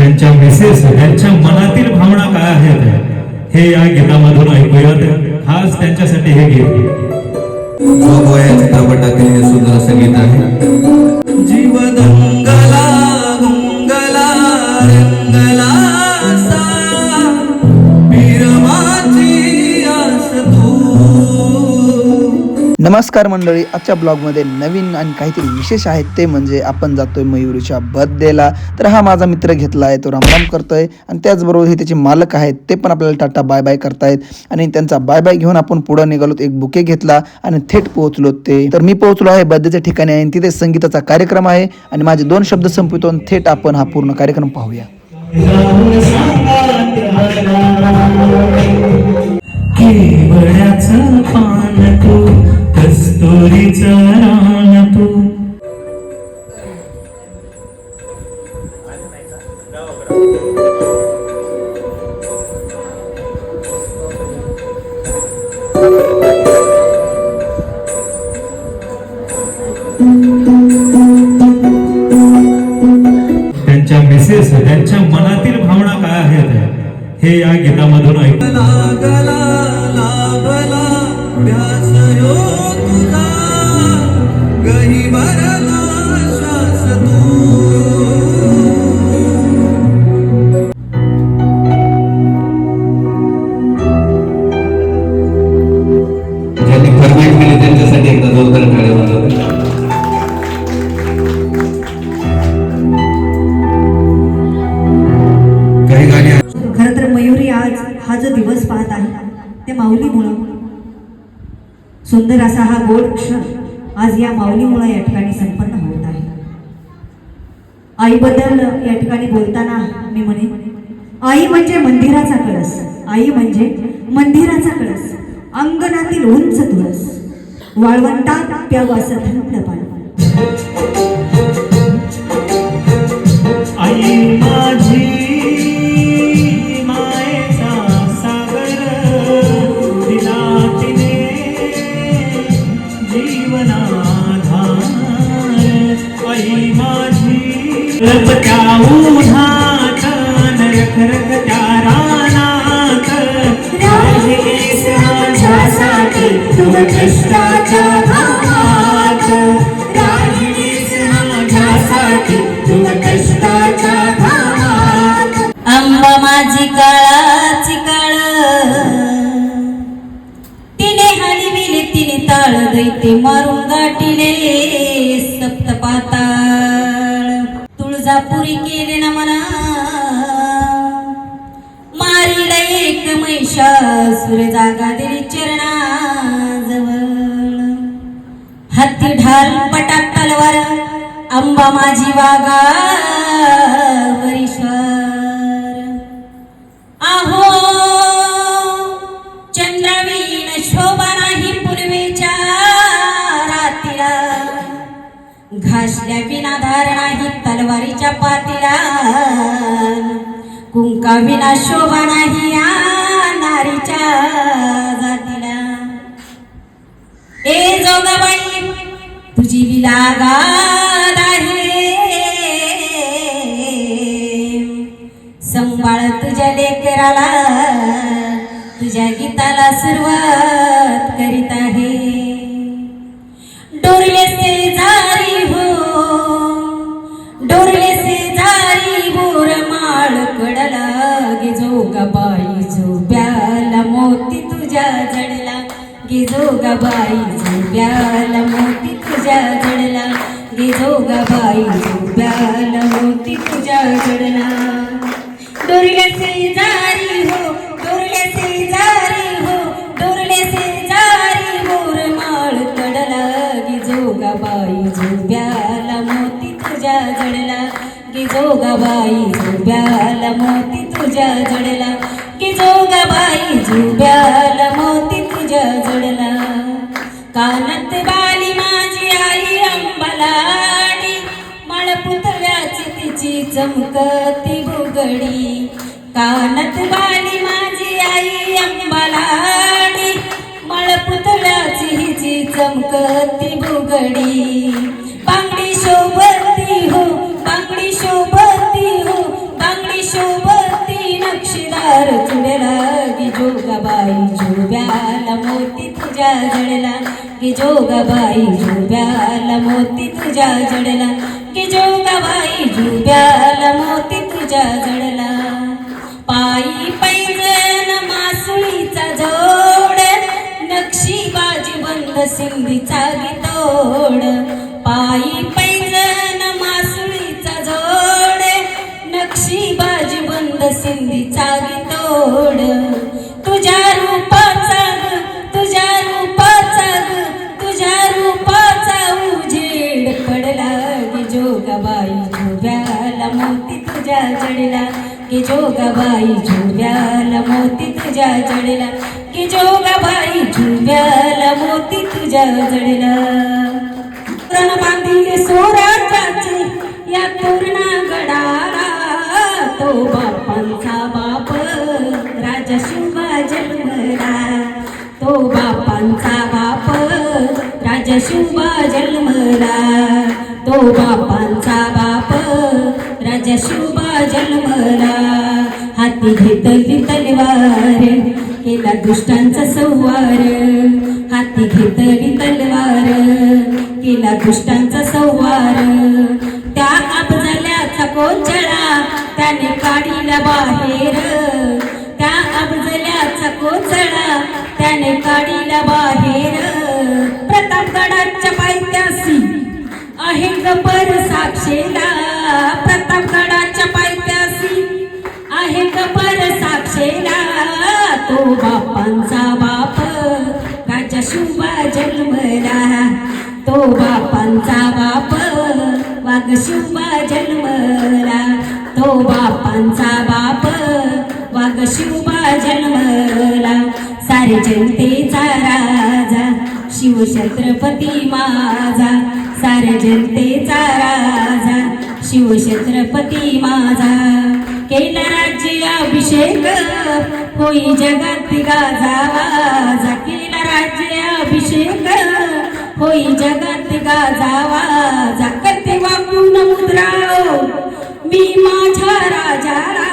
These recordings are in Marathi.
त्यांच्या मिसेस त्यांच्या मनातील भावना काय आहेत? हे या गीतामधून ऐकूयात. खास त्यांच्यासाठी हे गीत. चित्रपटातील हे सुंदर संगीत आहे. जीव दंगला गुंगला रंगला. नमस्कार मंडळी आजच्या ब्लॉगमध्ये नवीन आणि काहीतरी विशेष आहेत ते म्हणजे आपण जातोय मयुरीच्या बर्थडेला तर हा माझा मित्र घेतला आहे तो रामराम करतोय. आणि त्याचबरोबर हे त्याचे मालक आहेत ते पण आपल्याला टाटा बाय बाय करतायत. आणि त्यांचा बाय बाय घेऊन आपण पुढे निघालो एक बुके घेतला आणि थेट पोहोचलो ते. तर मी पोहोचलो आहे बर्थडेच्या ठिकाणी आणि तिथे संगीताचा कार्यक्रम आहे. आणि माझे दोन शब्द संपवितो आणि थेट आपण हा पूर्ण कार्यक्रम पाहूया. रान तू. त्यांच्या मिसेस त्यांच्या मनातील भावना काय आहेत? हे या गीतामधून ऐकू. हा जो दिवस पाहत आहे ते माऊलीमुळं. सुंदर असा हा गोड क्षण. आज या माऊलीमुळे या ठिकाणी संपन्न होत आहे. आईबद्दल या ठिकाणी बोलताना मी म्हणे आई म्हणजे मंदिराचा कळस आई म्हणजे मंदिराचा कळस अंगणातील उंच तुळस वाळवंटात प्यावं असं थंड पाणी आंबा माझी काळाची काळ. तिने हलविले तिने ताळ दैते मारून गाठिले. पुरी केले ना मना. मारिला एक महिषासुर जागा दिली चरणाजवळ. हत्ती ढाल पटा तलवार अंबा माझी वागा वरीश्वर आहो घासल्या विना नाही तलवारीच्या पातीला. कुंका विना शोभा नाही या नारीच्या जातीला. ए जोगाबाई तुझी विलागात आहे संभाळ तुझ्या लेकराला. तुझ्या गीताला सुरुवात करीत आहे. झोप्याला तुझ्या घडला डोरले से जारी हो डोरले से जारी हो डोरले से जारी हो, बोर माळ कडला गिजोगा बाई झोप्याला मोती तुझ्या जडला. गिजोगा बाई झोप्याला मोती तुझ्या जडला. गिजोगा बाई झोप्याला मोती तुझ्या जडला. काना चमकती बुगडी. कानात बाली माझी आई अंबलाडी. मळ पुतळ्याची हिची चमकती बुगडी. बांगडी शोभती हो बांगडी शोभती हो. बांगडी जडला की जोगाबाई. जोब्याला मोती तुझ्या जडला की जोगाबाई जोब्याला मोती तुझ्या जडला की जोगाबाई जोब्याला मोती तुझ्या जडला. पायी पैजण मासुळीचा जोड नक्षी बाजी बंद सिंधीचा तोड पायी पैजण मासुळीचा जोड नक्षी बाजी बंद सिंधीचा तोड तुझ्या रूप की जोगाबाई झुब्याला मोती तुझ्या जडेला. की जोगाबाई झुब्याला मोती तुझ्या जडेला. तोरण बांधिले स्वराज्याचे या तोरणा गडाला घेतली तलवार केला दुष्टांचा संवार हाती घेतली तलवार केला दुष्टांचा संवार त्या अफजल्याचा कोचळा त्याने काढीला बाहेर. त्या अफजल्याचा कोचळा त्याने काढीला बाहेर. प्रतापगडाच्या पायथ्यासी आहे गबर साक्षीदार बापांचा बाप वाघ शुभा जन्मला. तो बापांचा बाप वाघ शुभा जन्मला. सारे जनतेचा राजा शिवछत्रपती माझा. सारे जनतेचा राजा शिवछत्रपती माझा. केला राज्य अभिषेक होई जगात गाजावाजा. केला राज्य अभिषेक होई जगात गाजावाजा करते वाकून मुद्राओ मी माझ्या राजाला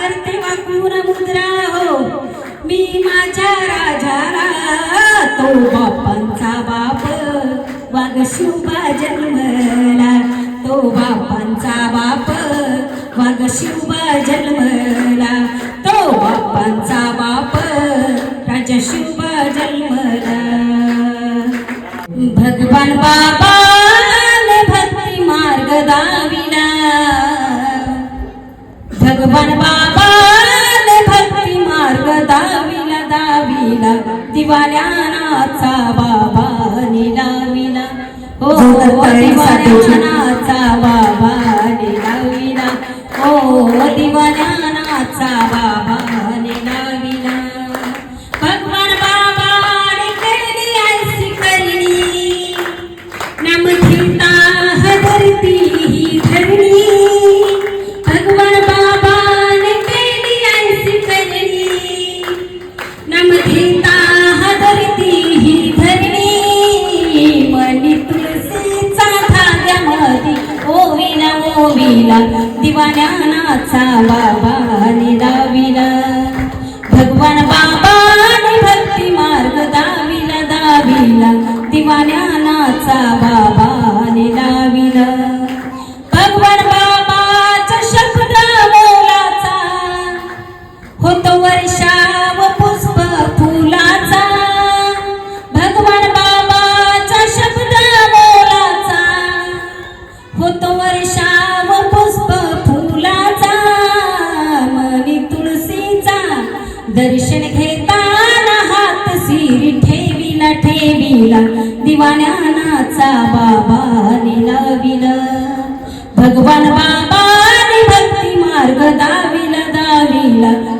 करते वाकून मुद्रा मी माझ्या राजाला तो बापांचा बाप. वाग शुभा जन्मला तो बापांचा बाप. वाग शुभा जन्मला तो बापांचा बाप. राजा शुभा जन्मला. भगवान बाबा भक्ती मार्ग दाविला. भगवान बाबा भक्ती मार्ग दाविला दाविला. दिवाल्यानाचा बाबा दाविला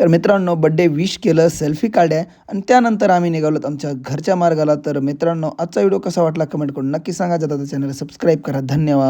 तर मित्रांनो बड्डे विश केलं सेल्फी काढल्या आणि त्यानंतर आम्ही निघालोत आमच्या घरच्या मार्गाला. तर मित्रांनो आजचा व्हिडिओ कसा वाटला? कमेंट करून नक्की सांगा. जाता चॅनल सबस्क्राईब करा. धन्यवाद.